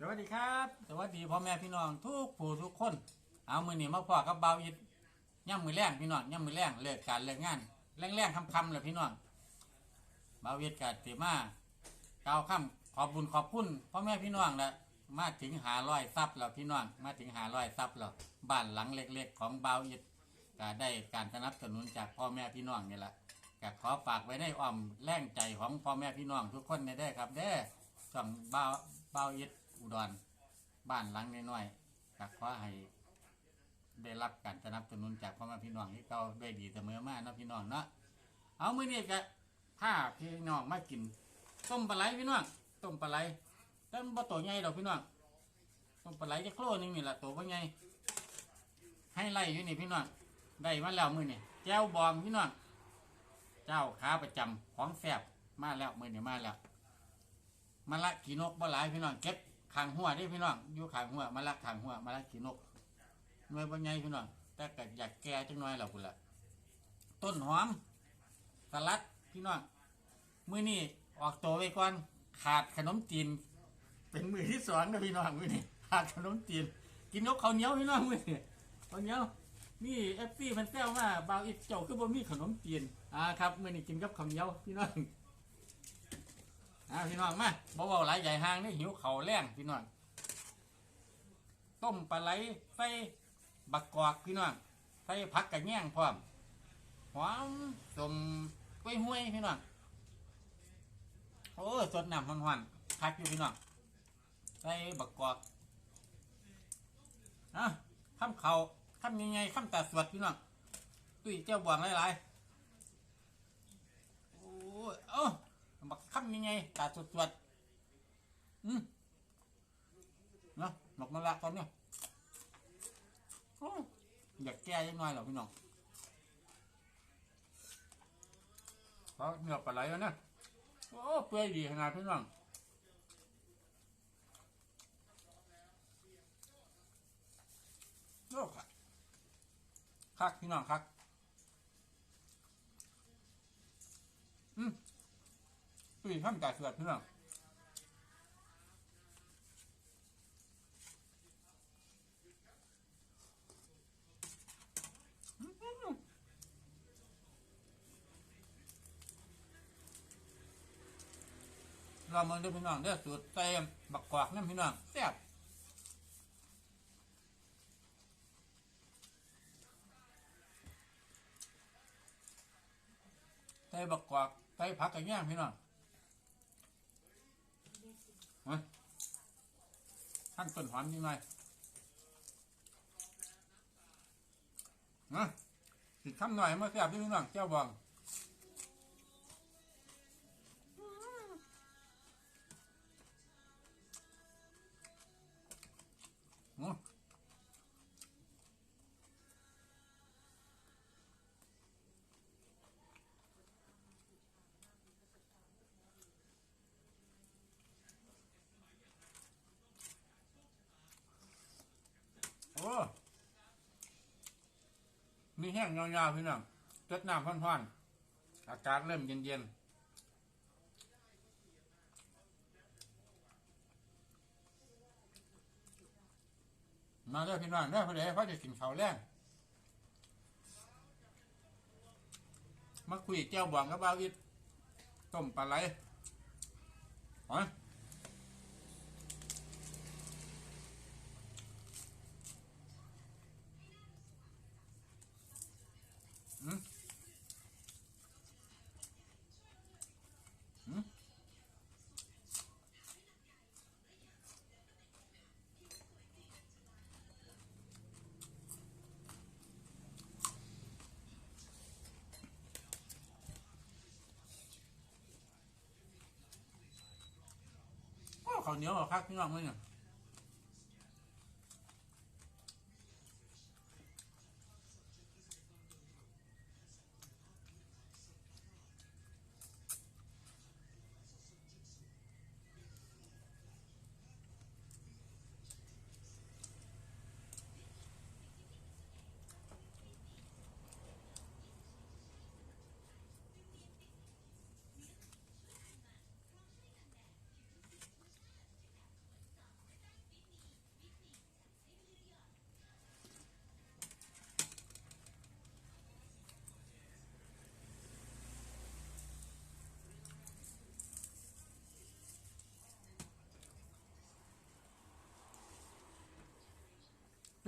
สวัสดีครับ สวัสดีพ่อแม่พี่น้องทุกผู้ทุกคน เอามือหนี่มาพอกับเบาอิดย่ำมือแรงพี่น้องย่ำมือแรงเลิกการเลิกงานแรงแรงๆคำเลยพี่น้องเบาอิดกัดติมาเก้าคำขอบบุญขอบคุณพ่อแม่พี่น้องละมาถึงหาร้อยซับแล้วพี่น้องมาถึงหาร้อยซับแล้วบ้านหลังเล็กๆ ของเบาอิดก็ได้การสนับสนุนจากพ่อแม่พี่น้องนี่แหละก็ขอฝากไว้ในอ้อมแรงใจของพ่อแม่พี่น้องทุกคนในได้ครับเด้อส่องเบาเบาอิด อุดรบ้านหลังน้อยๆก็ขอให้ได้รับการสนับสนุนจากพ่อแม่พี่น้องที่เขาด้วยดีเสมอมาเนาะพี่น้องเนาะเอามื้อนี้ก็พาพี่น้องมากิน ต้มปลาไหลพี่น้องต้มปลาไหลต่มันบ่ตัวใหญ่ดอกพี่น้องต้มปลาไหลจะโครนึงนี่แหละตัวบ่ใหญ่ให้ไล่อยู่นี่พี่น้องได้มาแล้วมื้อนี้แจ้วบองพี่น้องเจ้าขาประจำของแซ่บมาแล้วมื้อนี้มาแล้วมาละขี่นกบ่หลายพี่น้องเก็บางหัวเด้พี่น้องอยู่ขางหัวมาละขางหัวมาละขี่นกหน่วยบ่ใหญ่พี่น้องแต่ก็อยากแก่จังน้อยแล้วพุ่นละต้นหอมสลัดพี่น้องมื้อนี้ออกตัวไว้ก่อนขาดขนมจีน เป็นมือที่สองนะพี่น้องมื้อนี้ขาดขนมจีน กินนกข้าวเหนียวพี่น้องมื้อนี้ข้าวเหนียวนี่เอฟซีมันแซวว่าบาวอิดเจ้าคือบ่มีขนมจีนอ่าครับมื้อนี้กินกับข้าวเหนียวพี่น้อง อ่าพี่น้องมาบ่เว้าหลายใหญ่ห่างนี่หิวเข้าวแรงพี่น้องต้มปลาไหลใส่บักกอกพี่น้องใส่ผักกระแยงพร้อมหอมสมกล้วยห้วยพี่น้องโอ้สดน้ำหวานๆคักอยู่พี่น้องใส่บักกอกอะข้ามเขาข้ามยังไงข้ามตาสวดพี่น้องตุ้ยเจ้าบวงหลายๆโอ้เอ้า บักข้ามยังไงตาสดสดๆอืมเนาะหมกมะละตอนเนี้ยโอ้ยอยากแก้ยังน้อยหรอพี่น้องเพราะเนื้อปลาไหลแล้วนะโอ้เปื่อยดีขนาดพี่น้องโอ้คักคักพี่น้องคัก ตุ้ยข้ามจ่ายเสือดพี่น้องเรามาดูพี่น้องเด้อสูตรเต็มบักกวากนั่นพี่น้องแซ่บใส่บักกวากใส่ผักกระเทียมพี่น้องมา ขั้นต้นหอมยังไงนะติดคำหน่อยมาแซ่บพี่น้องเจ้าบอง ห้งยาวๆพี่น้องเจ็ดน้ำพันๆ อากาศเริ่มเย็นๆ มาเด้อพี่น้องเด้อพอดีเขาจะกินข้าวแรงมาคุยแก้วบองกับบ่าวอิดต้มปลาไหลอยอื ข้าวเหนียวเอาครับพี่น้องเลยเนี่ย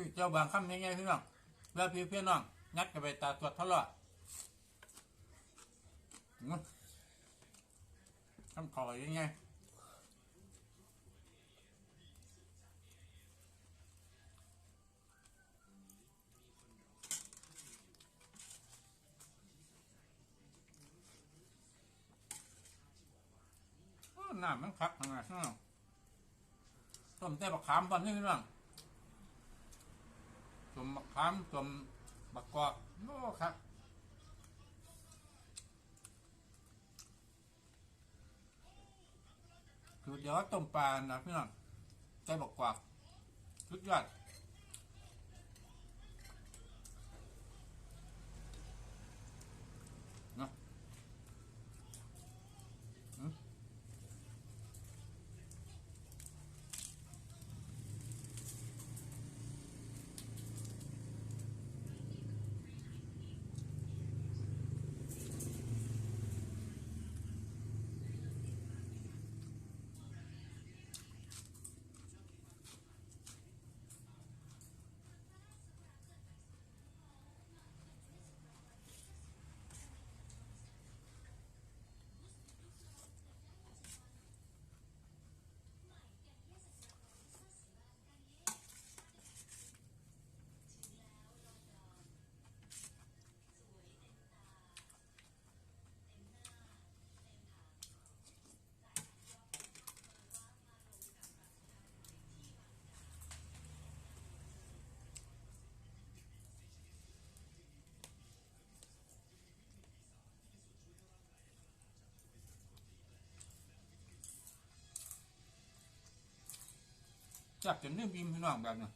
พี่เจ้าบางคำยังไงพี่น้องแล้วพี่เพื่อนน้องงัดกันไปตาตรวจทะเลาะต้อคำขอยังไงน้ำมันคักขนาดนั้นต้มแต่บักขามตอนนี้พี่น้อง ต้มบักขามต้มบักกอกโอ้ครับคือเดี๋ยวต้มปลานะพี่น้องใส่บักกวากสุดยอด จับจนลืมบิมพี่น้องแบบนี้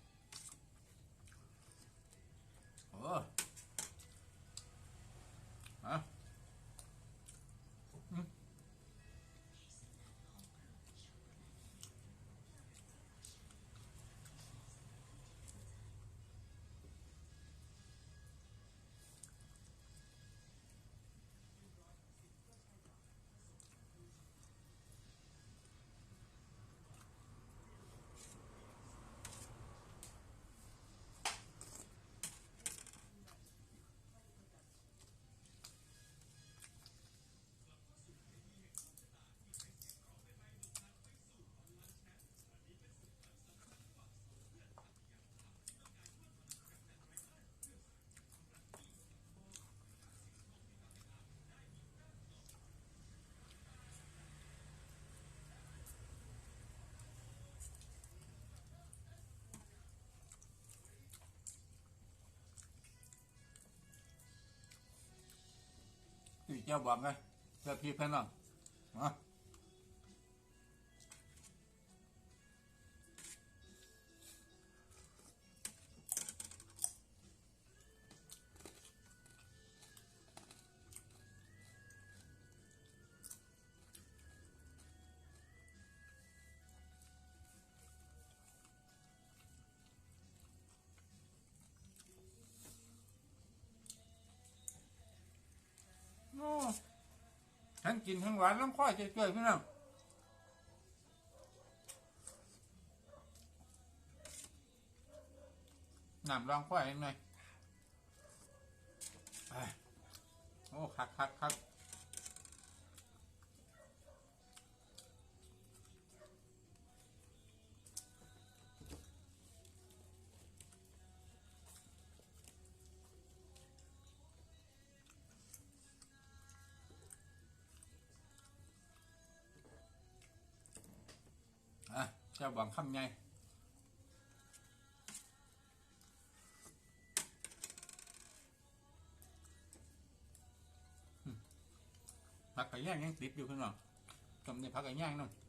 เออ เจ้าบอกไงเจ้าพี่เพื่อนน้องมา ทั้งกินทั้งหวานทั้งข้อยเฉยพี่น้องน้ำรองข้อยหน่อยโอ้คักคักคัก อะเจ้าบังคำไงอืมผักไก่ย่างยังติดอยู่พี่น้องจำในผักไก่ย่างน้ำ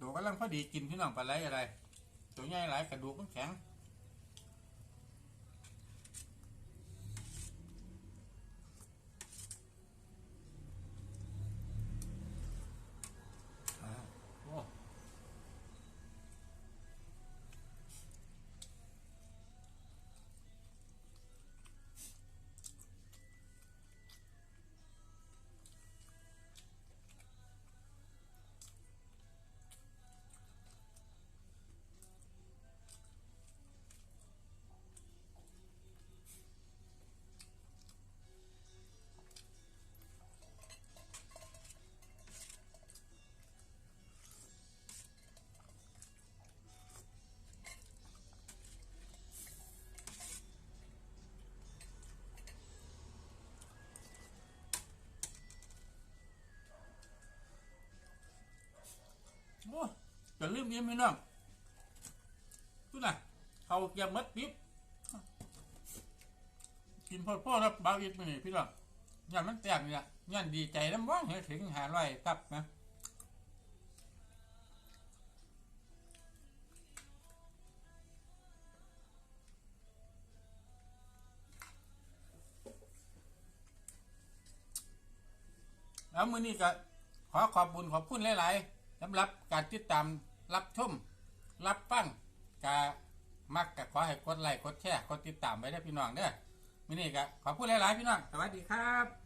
ตัวกำลังพอดีกินพี่น้องปลาไหลอะไร ตัวใหญ่หลายกระดูกมันแข็ง อ้จะลืมยิ้มพี่น้องดูนะเขาเกียบมัดปิ๊บกินพ่อพ่อแล้วบาวิดมานี่พี่น้องยันมันแตกเนี่แหละยันดีใจน้ำว่างเฮ้ยถึงหาร้อยตับนะแล้วมือนี้ก็ขอขอบบุญขอบคุณหลาย ๆสำหรับการติดตาม รับชมรับฟังกะมักกะขอให้กดไลค์กดแชร์กดติดตามไว้ได้พี่น้องเด้อมินี่กะขอพูดหลายๆพี่น้องสวัสดีครับ